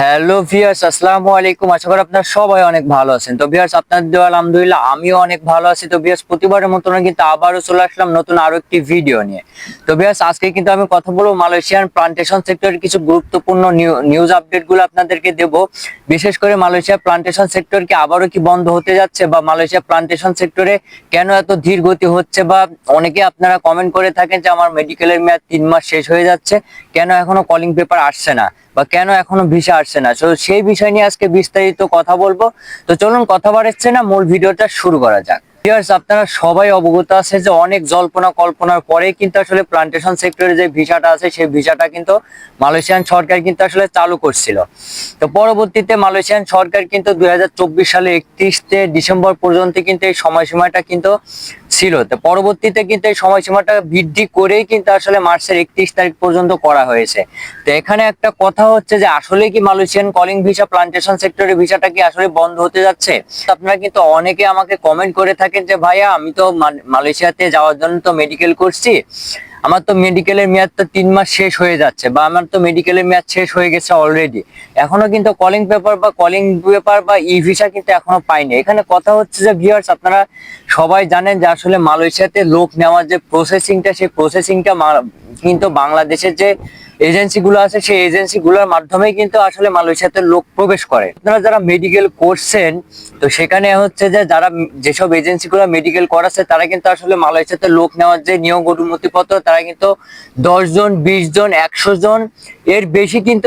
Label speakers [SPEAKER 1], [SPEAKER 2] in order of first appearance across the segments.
[SPEAKER 1] Hello viewers আসসালামু আলাইকুম। আশা করি আপনারা সবাই অনেক ভালো আছেন। তো ভিয়ার্স আপনাদের দেওয়া আলহামদুলিল্লাহ, আমিও অনেক ভালো আছি। তো ভিয়ার্স প্রতিবারের মতন কিন্তু আবারও চলে আসলাম নতুন আরও একটি ভিডিও নিয়ে। তো ভিয়ার্স আজকে কিন্তু আমি কথা বলব মালয়েশিয়ান প্লান্টেশন সেক্টরের কিছু গুরুত্বপূর্ণ নিউজ আপডেটগুলো আপনাদেরকে দেব। বিশেষ করে মালয়েশিয়া প্লান্টেশন সেক্টর কি আবারও কি বন্ধ হতে যাচ্ছে বা মালয়েশিয়া প্লান্টেশন সেক্টরে কেন এত ধীর গতি হচ্ছে বা অনেকে আপনারা কমেন্ট করে থাকেন যে আমার মেডিকেলের মেয়াদ তিন মাস শেষ হয়ে যাচ্ছে, কেন এখনও কলিং পেপার আসছে না। বা কেন এখনও ভিসা আসছে না? তো সেই বিষয় নিয়ে আজকে বিস্তারিত কথা বলব। তো চলুন, কথা বাড়াচ্ছে না, মূল ভিডিওটা শুরু করা যাক। Viewers, আপনারা সবাই অবগত আছে যে অনেক জল্পনা কল্পনার পরে কিন্তু আসলে প্লান্টেশন সেক্টরে যে ভিসাটা আছে সেই ভিসাটা কিন্তু মালয়েশিয়ান সরকার কিন্তু আসলে চালু করছিল। তো পরবর্তীতে মালয়েশিয়ান সরকার কিন্তু দুই সালে একত্রিশে ডিসেম্বর পর্যন্ত কিন্তু এই সময়সীমাটা কিন্তু ছিল। তো পরবর্তীতে কিন্তু এই সময়সীমাটা বৃদ্ধি করেই কিন্তু আসলে মার্চের একত্রিশ তারিখ পর্যন্ত করা হয়েছে। তো এখানে একটা কথা হচ্ছে যে আসলে কি মালয়েশিয়ান কলিং ভিসা প্লান্টেশন সেক্টরের ভিসাটা কি আসলে বন্ধ হতে যাচ্ছে? আপনারা কিন্তু অনেকে আমাকে কমেন্ট করে থাকেন যে ভাইয়া আমি তো মাল- মালয়েশিয়াতে যাওয়ার জন্য তো মেডিকেল করছি। আমার তো মেডিকেলের মেয়াদ তো তিন মাস শেষ হয়ে যাচ্ছে বা আমার তো মেডিকেলের মেয়াদ শেষ হয়ে গেছে অলরেডি এখনও কিন্তু কলিং পেপার বা কলিং পেপার বা ই ভিসা কিন্তু এখনও পাইনি। এখানে কথা হচ্ছে যে ভিউয়ার্স আপনারা সবাই জানেন যে আসলে মালয়েশিয়াতে লোক নেওয়ার যে প্রসেসিংটা সেই প্রসেসিংটা কিন্তু বাংলাদেশের যে এজেন্সি গুলো আছে, সেই এজেন্সি গুলোর মাধ্যমেই কিন্তু আসলে মালয়েশিয়াতে লোক প্রবেশ করে। আপনারা যারা মেডিকেল করছেন, তো সেখানে হচ্ছে যে, যারা যেসব এজেন্সি গুলো মেডিকেল করাচ্ছে, তারা কিন্তু আসলে মালয়েশিয়াতে লোক নেওয়ার যে নিয়োগ অনুমতিপত্র তারা কিন্তু দশ জন বিশ জন একশো জন এর বেশি কিন্তু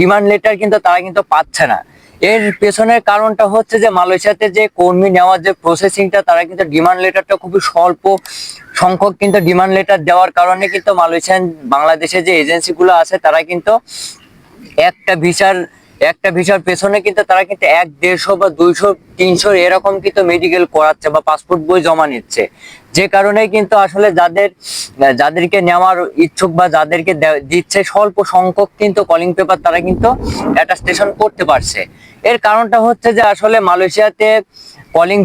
[SPEAKER 1] ডিমান্ড লেটার কিন্তু তারা কিন্তু পাচ্ছে না। এর পেছনের কারণটা হচ্ছে যে, মালয়েশিয়াতে যে কর্মী নেওয়ার যে প্রসেসিংটা তারা কিন্তু ডিমান্ড লেটারটা খুবই স্বল্প সংখ্যক কিন্তু ডিমান্ড লেটার দেওয়ার কারণে কিন্তু মালয়েশিয়ান, বাংলাদেশে যে এজেন্সি গুলো আছে, তারা কিন্তু একটা ভিসার একটা ভিসার পেছনে কিন্তু তারা কিন্তু এক দেড়শো বা দুইশো, তিনশো এরকম কিন্তু মেডিকেল করাচ্ছে বা পাসপোর্ট বই জমা নিচ্ছে। যে কারণে কিন্তু আসলে যাদের, যাদেরকে নেওয়ার ইচ্ছুক বা যাদেরকে দিচ্ছে স্বল্প সংখ্যক কিন্তু কলিং পেপার তারা কিন্তু অ্যাটাস্টেশন করতে পারছে। এর কারণটা হচ্ছে যে আসলে মালয়েশিয়াতে কলিং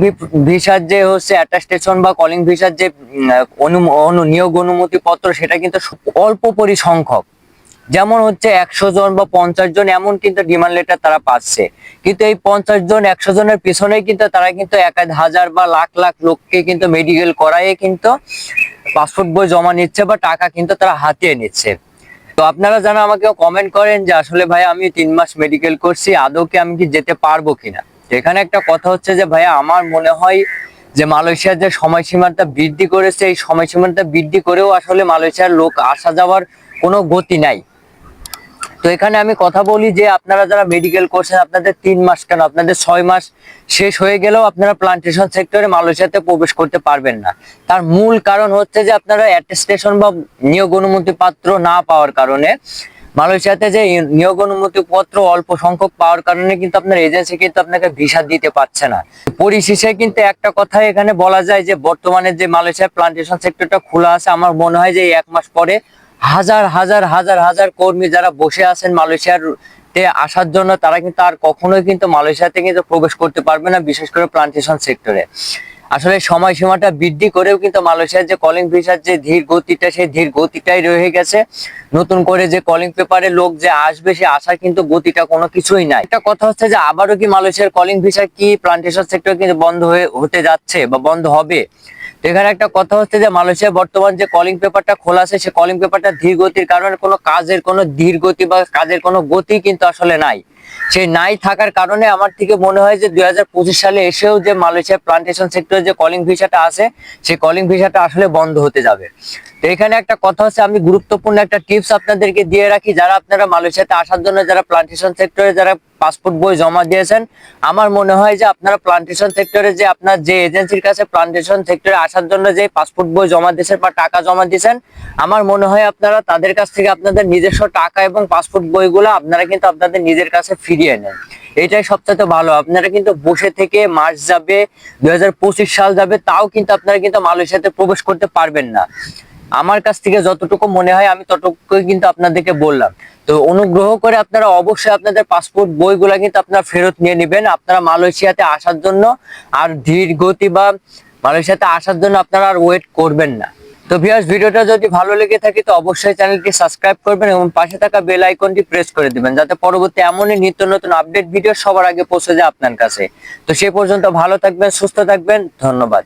[SPEAKER 1] ভিসার যে হচ্ছে অ্যাটাস্টেশন বা কলিং ভিসার যে অনু- নিয়োগ অনুমতি পত্র সেটা কিন্তু অল্প পরিসংখ্যক। যেমন হচ্ছে একশো জন বা পঞ্চাশ জন, এমন কিন্তু ডিমান্ড লেটার তারা পাচ্ছে। কিন্তু এই পঞ্চাশ জন, একশো জনের পিছনে কিন্তু তারা কিন্তু এক হাজার বা লাখ লাখ লোককে কিন্তু মেডিকেল করাইয়ে কিন্তু পাসপোর্ট বই জমা নিচ্ছে বা টাকা কিন্তু তারা হাতিয়ে নিচ্ছে। তো আপনারা যারা আমাকে কমেন্ট করেন যে, আসলে ভাই, আমি তিন মাস মেডিকেল করছি, আদৌকে আমি কি যেতে পারব কিনা? এখানে একটা কথা হচ্ছে যে, ভাইয়া, আমার মনে হয় যে, মালয়েশিয়ার যে সময়সীমাটা বৃদ্ধি করেছে, এই সময়সীমাটা বৃদ্ধি করেও আসলে মালয়েশিয়ার লোক আসা যাওয়ার কোনো গতি নাই। তো এখানে আমি কথা বলি যে আপনারা যারা মেডিকেল করছেন, আপনাদের তিন মাস কেন? আপনাদের ছয় মাস শেষ হয়ে গেলেও আপনারা প্লান্টেশন সেক্টরে মালয়েশিয়াতে প্রবেশ করতে পারবেন না। তার মূল কারণ হচ্ছে যে আপনারা অ্যাটেস্টেশন বা নিয়োগ অনুমতি পাত্র না পাওয়ার কারণে, মালয়েশিয়াতে যে নিয়োগ অনুমতি পত্র অল্প সংখ্যক পাওয়ার কারণে কিন্তু আপনার এজেন্সি কিন্তু আপনাকে ভিসা দিতে পারছে না। পরিশেষে কিন্তু একটা কথা এখানে বলা যায় যে বর্তমানে যে মালয়েশিয়া প্লান্টেশন সেক্টরটা খোলা আছে, আমার মনে হয় যে এক মাস পরে হাজার হাজার হাজার হাজার কর্মী যারা বসে আছেন মালয়েশিয়ার আসার জন্য, তারা কিন্তু আর কখনোই কিন্তু মালয়েশিয়াতে কিন্তু প্রবেশ করতে পারবে না, বিশেষ করে প্লান্টেশন সেক্টরে আসলে সময়সীমাটা বৃদ্ধি করেও কিন্তু মালয়েশিয়ার যে কলিং ভিসার যে ধীর গতিটা, সেই ধীর গতিটাই রয়ে গেছে। নতুন করে যে কলিং পেপারে লোক যে আসবে, সে আসার কিন্তু গতিটা কোনো কিছুই নাই। একটা কথা হচ্ছে যে, আবারও কি মালয়েশিয়ার কলিং ভিসা কি প্লান্টেশন সেক্টর কিন্তু বন্ধ হয়ে, হতে যাচ্ছে বা বন্ধ হবে? এখানে একটা কথা হচ্ছে যে মালয়েশিয়া বর্তমান যে কলিং পেপারটা খোলা আছে, সে কলিং পেপারটা ধীর গতির কারণে কোনো কাজের কোনো ধীর গতি বা কাজের কোনো গতি কিন্তু আসলে নাই। সেই নাই থাকার কারণে আমার থেকে মনে হয় যে দুই হাজার পঁচিশ সালে এসেও যে মালয়েশিয়া প্লান্টেশন সেক্টরে যে কলিং ভিসাটা আছে সেই কলিং ভিসাটা আসলে বন্ধ হতে যাবে। তো এখানে একটা কথা হচ্ছে, আমি গুরুত্বপূর্ণ একটা টিপস আপনাদেরকে দিয়ে রাখি। যারা আপনারা মালয়েশিয়াতে আসার জন্য, যারা প্লান্টেশন সেক্টরে যারা পাসপোর্ট বই জমা দিয়েছেন। আমার মনে হয় যে আপনারা প্লান্টেশন সেক্টরে যে আপনার যে এজেন্সির কাছে প্লান্টেশন সেক্টরে আসার জন্য যে পাসপোর্ট বই জমা দিয়েছেন বা টাকা জমা দিয়েছেন, আমার মনে হয় আপনারা তাদের কাছ থেকে আপনাদের নিজস্ব টাকা এবং পাসপোর্ট বইগুলো আপনারা কিন্তু আপনাদের নিজের কাছে ফিরিয়ে নেন। এটাই সবচেয়ে ভালো। আপনারা কিন্তু বসে থেকে মার্চ যাবে, দুই হাজার পঁচিশ সাল যাবে, তাও কিন্তু আপনারা কিন্তু মালয়েশিয়াতে প্রবেশ করতে পারবেন না। আমার কাছ থেকে যতটুকু মনে হয়, আমি ততটুকুই কিন্তু আপনাদেরকে বললাম। তো অনুগ্রহ করে আপনারা অবশ্যই আপনাদের পাসপোর্ট বইগুলা কিন্তু আপনারা ফেরত নিয়ে নেবেন। আপনারা মালয়েশিয়াতে আসার জন্য আর ধীর গতি বা মালয়েশিয়াতে আসার জন্য আপনারা আর ওয়েট করবেন না। তো ভিউয়ার্স ভিডিওটা যদি ভালো লেগে থাকে, তো অবশ্যই চ্যানেলটি সাবস্ক্রাইব করবেন এবং পাশে থাকা বেল আইকনটি প্রেস করে দিবেন, যাতে পরবর্তী এমনই নিত্য নতুন আপডেট ভিডিও সবার আগে পৌঁছে যায় আপনার কাছে। তো সে পর্যন্ত ভালো থাকবেন, সুস্থ থাকবেন, ধন্যবাদ।